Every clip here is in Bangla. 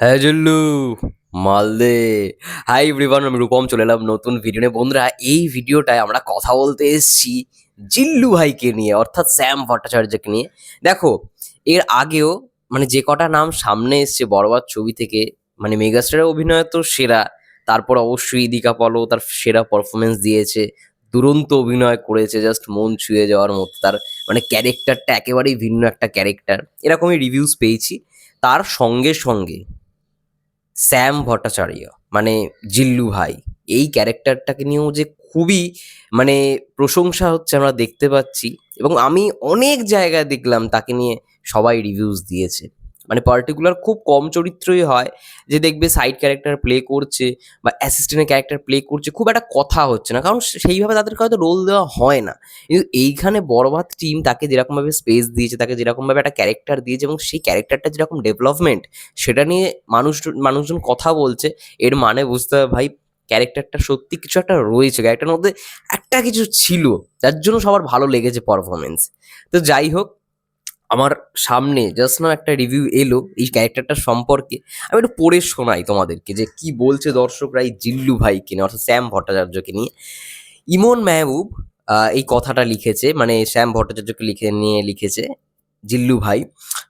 হ্যাঁ জুল্লু মালদে হাই এভরিওয়ান, আমি রূপম চলে এলাম নতুন ভিডিও নিয়ে। বন্ধুরা, এই ভিডিওটায় আমরা কথা বলতে এসেছি জিল্লু ভাইকে নিয়ে, অর্থাৎ স্যাম ভট্টাচার্যকে নিয়ে। দেখো, এর আগেও মানে যে কটা নাম সামনে এসছে বড়বাদ ছবি থেকে মানে মেগাস্টারের অভিনয় তো সেরা, তারপর অবশ্যই দীকা পলো, তার সেরা পারফরমেন্স দিয়েছে, দুরন্ত অভিনয় করেছে জাস্ট মন ছুঁয়ে যাওয়ার মতো, তার মানে ক্যারেক্টারটা একেবারেই ভিন্ন একটা ক্যারেক্টার এরকমই রিভিউজ পেয়েছি। তার সঙ্গে সঙ্গে স্যাম ভট্টাচার্য মানে জিল্লু ভাই। এই ক্যারেক্টারটাকে নিয়েও যে খুবই মানে প্রশংসা হচ্ছে আমরা দেখতে পাচ্ছি। এবং আমি অনেক জায়গায় দেখলাম তাকে নিয়ে সবাই রিভিউজ দিয়েছে। মানে পার্টিকুলার খুব কম চরিত্রই হয় যে দেখবে সাইড ক্যারেক্টার প্লে করছে বা অ্যাসিস্ট্যান্টের ক্যারেক্টার প্লে করছে, খুব একটা কথা হচ্ছে না। কারণ সেইভাবে তাদেরকে হয়তো রোল দেওয়া হয় না। কিন্তু এইখানে বড়বাদ টিম তাকে যেরকমভাবে স্পেস দিয়েছে, তাকে যেরকমভাবে একটা ক্যারেক্টার দিয়েছে এবং সেই ক্যারেক্টারটা যেরকম ডেভেলপমেন্ট সেটা নিয়ে মানুষ, মানুষজন কথা বলছে, এর মানে বুঝতে হবে ভাই ক্যারেক্টারটা সত্যি কিছু একটা রয়েছে। ক্যারেক্টারের মধ্যে একটা কিছু ছিল, যার জন্য সবার ভালো লেগেছে পারফরমেন্স তো যাই হোক আমার সামনে জাস্ট না একটা রিভিউ এলো এই ক্যারেক্টারটার সম্পর্কে, আমি একটু পড়ে শোনাই তোমাদেরকে যে কি বলছে দর্শকরা এই জিল্লু ভাইকে নিয়ে, অর্থাৎ শ্যাম ভট্টাচার্যকে নিয়ে। ইমন মেহবুব এই কথাটা লিখেছে মানে শ্যাম ভট্টাচার্যকে লিখে নিয়ে লিখেছে জিল্লু ভাই।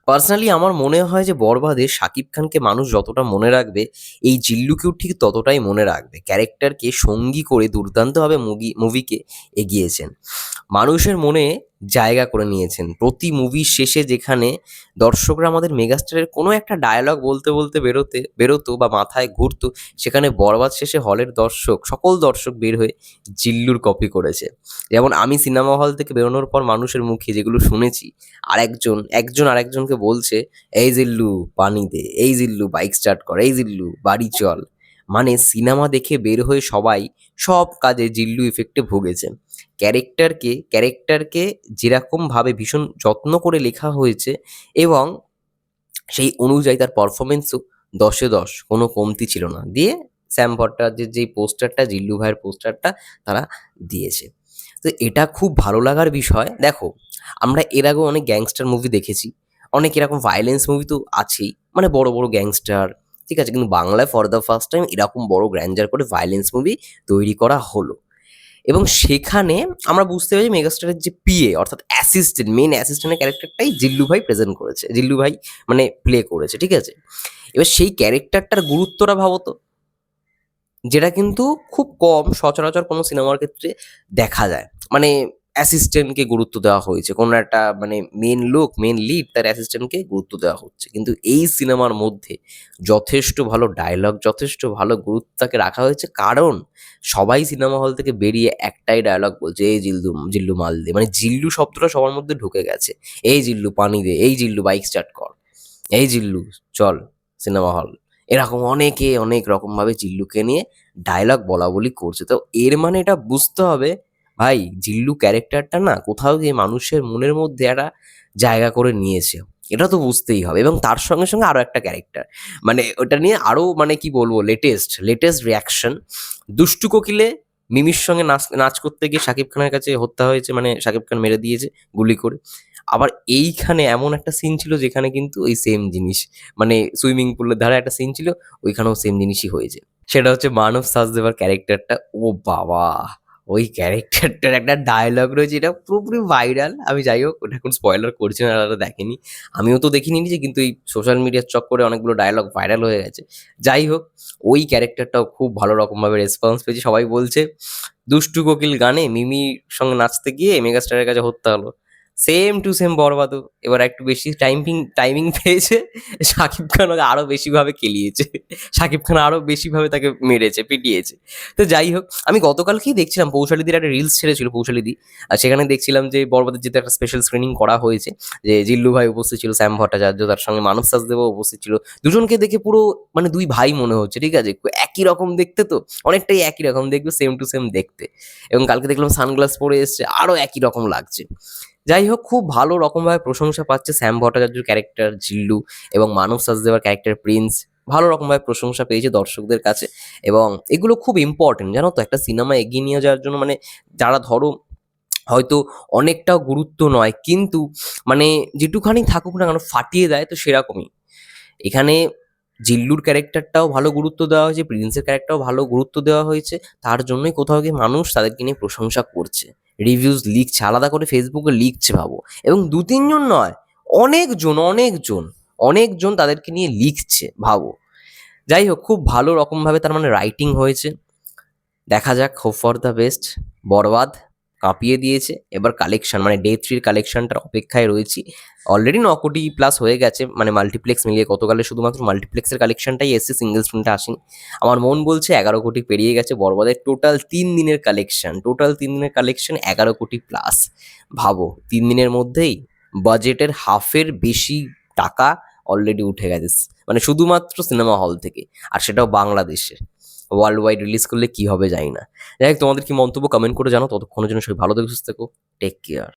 পার্সোনালি আমার মনে হয় যে বরবাদে শাকিব খানকে মানুষ যতটা মনে রাখবে, এই জিল্লুকেও ঠিক ততটাই মনে রাখবে। ক্যারেক্টারকে সঙ্গী করে দুর্দান্তভাবে মুভি মুভিকে এগিয়েছেন। মানুষের মনে জায়গা করে নিয়েছেন। প্রতি মুভির শেষে যেখানে দর্শকরা আমাদের মেগাস্টারের কোনো একটা ডায়লগ বলতে বলতে বেরোতে, বেরোতো বা মাথায় ঘুরতো, সেখানে বরবাদ শেষে হলের দর্শক, সকল দর্শক বের হয়ে জিল্লুর কপি করেছে। যেমন আমি সিনেমা হল থেকে বেরোনোর পর মানুষের মুখে যেগুলো শুনেছি, আরেকজন, একজন আরেকজনকে বলছে, এই জিল্লু পানি দে এই জিল্লু বাইক স্টার্ট কর, এই জিল্লু, বাড়ি চল। মানে সিনেমা দেখে বের হয়ে সবাই সব কাজে জিল্লু ইফেক্টে ভুগেছে। ক্যারেক্টারকে ক্যারেক্টারকে যেরকমভাবে ভীষণ যত্ন করে লেখা হয়েছে এবং সেই অনুযায়ী তার পারফরমেন্সও দশে দশ, কোনো কমতি ছিল না। দিয়ে স্যাম ভট্টাচার্যের যেই পোস্টারটা জিল্লু ভাইয়ের পোস্টারটা তারা দিয়েছে। তো এটা খুব ভালো লাগার বিষয়। দেখো, আমরা এর আগেও অনেক গ্যাংস্টার মুভি দেখেছি। অনেক এরকম ভায়োলেন্স মুভি তো আছেই। মানে বড় বড় গ্যাংস্টার ঠিক আছে, কিন্তু বাংলায় ফর দ্য ফার্স্ট টাইম এরকম বড় গ্র্যান্ডার করে ভায়োলেন্স মুভি তৈরি করা হলো। এবং সেখানে আমরা বুঝতে পারি মেগাস্টারের যে পিএ অর্থাৎ অ্যাসিস্ট্যান্ট মেন অ্যাসিস্ট্যান্টের ক্যারেক্টারটাই জিল্লু ভাই প্রেজেন্ট করেছে, জিল্লু ভাই মানে প্লে করেছে, ঠিক আছে? এবার সেই ক্যারেক্টারটার গুরুত্বটা ভাবো তো, যেটা কিন্তু খুব কম সচরাচর কোনো সিনেমার ক্ষেত্রে দেখা যায়। মানে অ্যাসিস্ট্যান্টকে গুরুত্ব দেওয়া হয়েছে। কোনো একটা মানে মেন লোক মেন লিড তার অ্যাসিস্ট্যান্টকে গুরুত্ব দেওয়া হচ্ছে। কিন্তু এই সিনেমার মধ্যে যথেষ্ট ভালো ডায়লগ যথেষ্ট ভালো গুরুত্ব তাকে রাখা হয়েছে। কারণ সবাই সিনেমা হল থেকে বেরিয়ে একটাই ডায়লগ বলছে, এই জিল্লু জিল্লু মাল দে মানে জিল্লু শব্দটা সবার মধ্যে ঢুকে গেছে। এই জিল্লু, পানি দে। এই জিল্লু বাইক স্টার্ট কর। এই জিল্লু, চল সিনেমা হল। এরকম অনেকে অনেক রকমভাবে জিল্লুকে নিয়ে ডায়লগ বলা বলি করছে। তো এর মানে এটা বুঝতে হবে ভাই, জিল্লু ক্যারেক্টারটা না কোথাও গিয়ে মানুষের মনের মধ্যে একটা জায়গা করে নিয়েছে। এটা তো বুঝতেই হবে। এবং তার সঙ্গে সঙ্গে আরও একটা ক্যারেক্টার। মানে ওটা নিয়ে আরও মানে কি বলব লেটেস্ট লেটেস্ট রিয়াকশন দুষ্টু কোকিলে মিমির সঙ্গে নাচ নাচ করতে গিয়ে শাকিব খানের কাছে হত্যা হয়েছে মানে শাকিব খান মেরে দিয়েছে গুলি করে। আবার এইখানে এমন একটা সিন ছিল যেখানে কিন্তু ওই সেম জিনিস মানে সুইমিং পুলের ধারে একটা সিন ছিল, ওইখানেও সেম জিনিসই হয়েছে। সেটা হচ্ছে মানব সাজদেবার ক্যারেক্টারটা। ও বাবা! ওই ক্যারেক্টারটার একটা ডায়লগ রয়েছে, এটা পুরোপুরি ভাইরাল আমি যাই হোক, ওটা এখন স্পয়লার করছি না তারা দেখেনি। আমিও তো দেখিনি নিজে, কিন্তু এই সোশ্যাল মিডিয়ার চক্করে অনেকগুলো ডায়লগ ভাইরাল হয়ে গেছে। যাই হোক, ওই ক্যারেক্টারটাও খুব ভালো রকমভাবে রেসপন্স পেয়েছে। সবাই বলছে, দুষ্টু কোকিল গানে মিমির সঙ্গে নাচতে গিয়ে মেগাস্টারের কাছে হত্যা হলো। সেম টু সেম বরবাদও। এবার একটু বেশি টাইমিং টাইমিং পেয়েছে শাকিব খান ওকে আরও বেশিভাবে কেলিয়েছে শাকিব খান আরও বেশিভাবে তাকে মেরেছে, পিটিয়েছে। তো যাই হোক, আমি গতকালকেই দেখছিলাম পৌশালিদির একটা রিলস ছেড়েছিল পৌশালিদি আর সেখানে দেখছিলাম যে বরবাদের যেতে একটা স্পেশাল স্ক্রিনিং করা হয়েছে, যে জিল্লু ভাই উপস্থিত ছিল শ্যাম ভট্টাচার্য, তার সঙ্গে মানব সাজদেবও উপস্থিত ছিল। দুজনকে দেখে পুরো মানে দুই ভাই মনে হচ্ছে, ঠিক আছে? একই রকম দেখতে তো, অনেকটাই একই রকম দেখবে সেম টু সেম দেখতে। এবং কালকে দেখলাম সানগ্লাস পরে এসছে আরও একই রকম লাগছে। যাই হোক খুব ভালো রকমভাবে প্রশংসা পাচ্ছে শ্যাম ভট্টাচার্যের ক্যারেক্টার জিল্লু এবং মানব সাজদেবার ক্যারেক্টার প্রিন্স ভালো রকমভাবে প্রশংসা পেয়েছে দর্শকদের কাছে এবং এগুলো খুব ইম্পর্টেন্ট জানো তো? একটা সিনেমা এগিয়ে নিয়ে যাওয়ার জন্য মানে যারা ধরো হয়তো অনেকটাও গুরুত্ব নয়, কিন্তু মানে যেটুখানি থাকুক না কেন ফাটিয়ে দেয় তো সেরকমই। এখানে জিল্লুর ক্যারেক্টারটাও ভালো গুরুত্ব দেওয়া হয়েছে প্রিন্সের ক্যারেক্টারও ভালো গুরুত্ব দেওয়া হয়েছে, তার জন্যই কোথাও গিয়ে মানুষ তাদেরকে নিয়ে প্রশংসা করছে। রিভিউজ লিখছে, আলাদা করে ফেসবুকে লিখছে ভাবো। এবং দু তিনজন নয়, অনেকজন অনেকজন অনেকজন তাদেরকে নিয়ে লিখছে ভাবো। যাই হোক, খুব ভালো রকমভাবে তার মানে রাইটিং হয়েছে। দেখা যাক হোপ ফর দ্য বেস্ট বরবাদ। কাঁপিয়ে দিয়েছে। এবার কালেকশন মানে ডে থ্রির কালেকশনটার অপেক্ষায় রয়েছি। অলরেডি ন কোটি প্লাস হয়ে গেছে মানে মাল্টিপ্লেক্স মিলিয়ে গতকালে শুধুমাত্র মাল্টিপ্লেক্সের কালেকশনটাই এসছে সিঙ্গেল স্ক্রিনটা আসেনি। আমার মন বলছে এগারো কোটি পেরিয়ে গেছে বরবাদের টোটাল তিন দিনের কালেকশন টোটাল তিন দিনের কালেকশন এগারো কোটি প্লাস ভাবো, তিন দিনের মধ্যেই বাজেটের হাফের বেশি টাকা অলরেডি উঠে গেছে মানে শুধুমাত্র সিনেমা হল থেকে, আর সেটাও বাংলাদেশে ওয়ার্ল্ড ওয়াইড রিলিজ করলে কী হবে জানি না। যাই হোক, তোমাদের কি মন্তব্য কমেন্ট করে জানো ততক্ষণের জন্য সবাই ভালো থেকে, সুস্থ থেকো। Take care